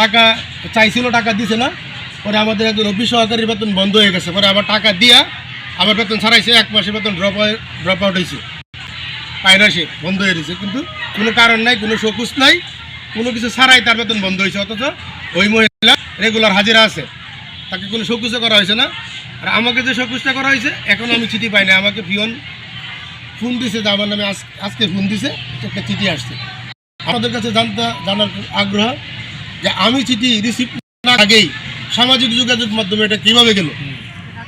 টাকা চাইছিল, টাকা দিছে না পরে আমাদের একজন অফিস সহকারীর বেতন বন্ধ হয়ে গেছে। পরে আবার টাকা দিয়া আবার বেতন ছাড়াইছে, এক মাসের বেতন ড্রপ ড্রপ আউট হয়েছে পাইরাসে বন্ধ হয়ে গেছে কিন্তু কোনো কারণ নাই, কোনো শোকুস নাই, কোনো কিছু ছাড়াই তার বেতন বন্ধ হয়েছে অথচ ওই মহিলা রেগুলার হাজিরা আছে। তাকে কোনো শোকুসও করা হয়েছে না। আর আমাকে যে শোকুসটা করা হয়েছে এখন আমি চিঠি পাই না আমাকে পিয়ন ফোন দিছে যে আমার নামে আজ- আজকে ফোন দিছে, একটা চিঠি আসছে। আমাদের কাছে জানতে জানার আগ্রহ যে আমি চিঠি রিসিভ না আগেই সামাজিক যোগাযোগ মাধ্যমে এটা কীভাবে গেল?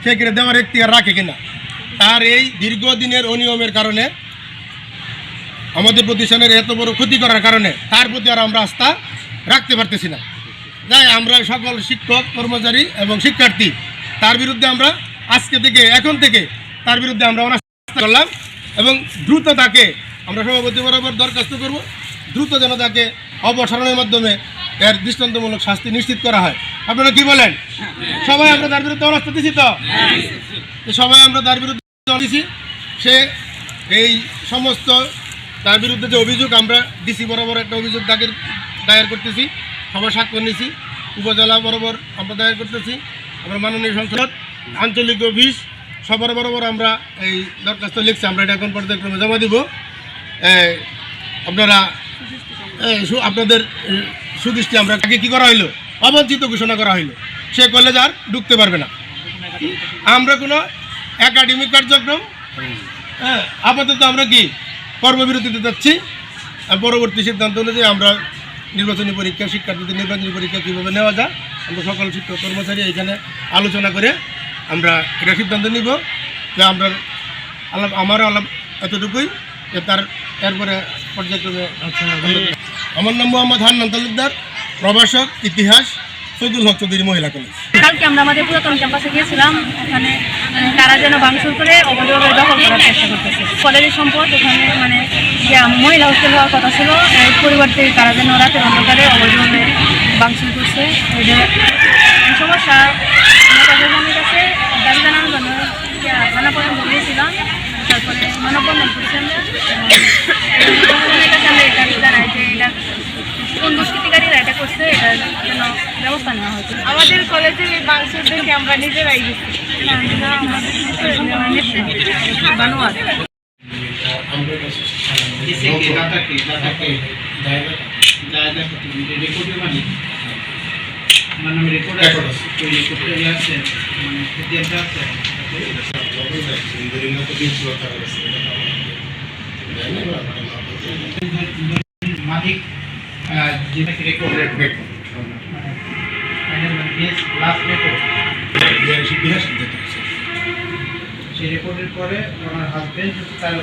সে কিনা দেওয়ার এখতিয়ার রাখে কিনা? তার এই দীর্ঘদিনের অনিয়মের কারণে আমাদের প্রতিষ্ঠানের এত বড় ক্ষতি করার কারণে তার প্রতি আর আমরা আস্থা রাখতে পারতেছি না। যাই আমরা সকল শিক্ষক কর্মচারী এবং শিক্ষার্থী তার বিরুদ্ধে আমরা আজকে থেকে এখন থেকে তার বিরুদ্ধে আমরা অনাস্থা করলাম এবং দ্রুত তাকে আমরা সভাপতি বরাবর দরখাস্ত করব। দ্রুত যেন তাকে অপসারণের মাধ্যমে এর দৃষ্টান্তমূলক শাস্তি নিশ্চিত করা হয়। আপনারা কি বলেন? সবাই আমরা তার বিরুদ্ধে অনাস্থা দিছি তো? সবাই আমরা তার বিরুদ্ধে দিছি। সে এই সমস্ত তার বিরুদ্ধে যে অভিযোগ আমরা ডিসি বরাবর একটা অভিযোগ দায়ের দায়ের করতেছি। সবার স্বাক্ষর নিয়েছি। উপজেলা বরাবর আমরা দায়ের করতেছি। আমরা মাননীয় সংসদ, আঞ্চলিক অফিস, সবার বরাবর আমরা এই দরখাস্ত লিখছি। আমরা এটা এখন পর্যায়ক্রমে জমা দিব। আপনারা আপনাদের সুদৃষ্টি আমরা তাকে কী করা হইল? অবঞ্চিত ঘোষণা করা হইল। সে কলেজ আর ঢুকতে পারবে না। আমরা কোনো একাডেমিক কার্যক্রম? হ্যাঁ আপাতত আমরা কি কর্মবিরতিতে যাচ্ছি। আর পরবর্তী সিদ্ধান্ত অনুযায়ী আমরা নির্বাচনী পরীক্ষা, শিক্ষার্থীদের নির্বাচনী পরীক্ষা কীভাবে নেওয়া যায়? আমরা সকল শিক্ষক কর্মচারী এখানে আলোচনা করে আমরা এটা সিদ্ধান্ত নিব যে আমরা আলাপ আমারও আলাপ এতটুকুই যে তার এরপরে পর্যায়ক্রমে আমার নাম মোহাম্মদ হান্নান তালুকদার, প্রভাষক, ইতিহাস, সৈদুল হক চৌধুরী মহিলা কলেজ। কালকে আমরা আমাদের পুরাতন ক্যাম্পাসে গিয়েছিলাম, ওখানে মানে তারা যেন ভাঙচুর করে অবৈধভাবে দখল করার চেষ্টা করতেছে। কলেজের সম্পদ, ওখানে মানে মহিলা হোস্টেল হওয়ার কথা ছিল এর পরিবর্তে তারা যেন রাতের অন্ধকারে অবৈধভাবে ভাঙচুর করছে। সমস্যা আমরা প্রশাসনের কাছে দাবি জানানোর জন্য ইয়া, মানববন্ধন গিয়েছিলাম তারপরে মানববন্ধন করছি আমরা এবং প্রশাসনের কাছে আমরা এটা জানাই যে এটা কোন দুষ্কৃতিকারীরা এটা করছে এটার জন্য ব্যবস্থা নেওয়া হয়েছে আমাদের কলেজের এই বাংশুর দেখে আমরা নিজেরাই আমার নামে রেকর্ড আছে আহ, যেটা রেকর্ড লাস্ট রেকর্ড সেই রেকর্ডের পরে হাজবেন্ড হচ্ছে তার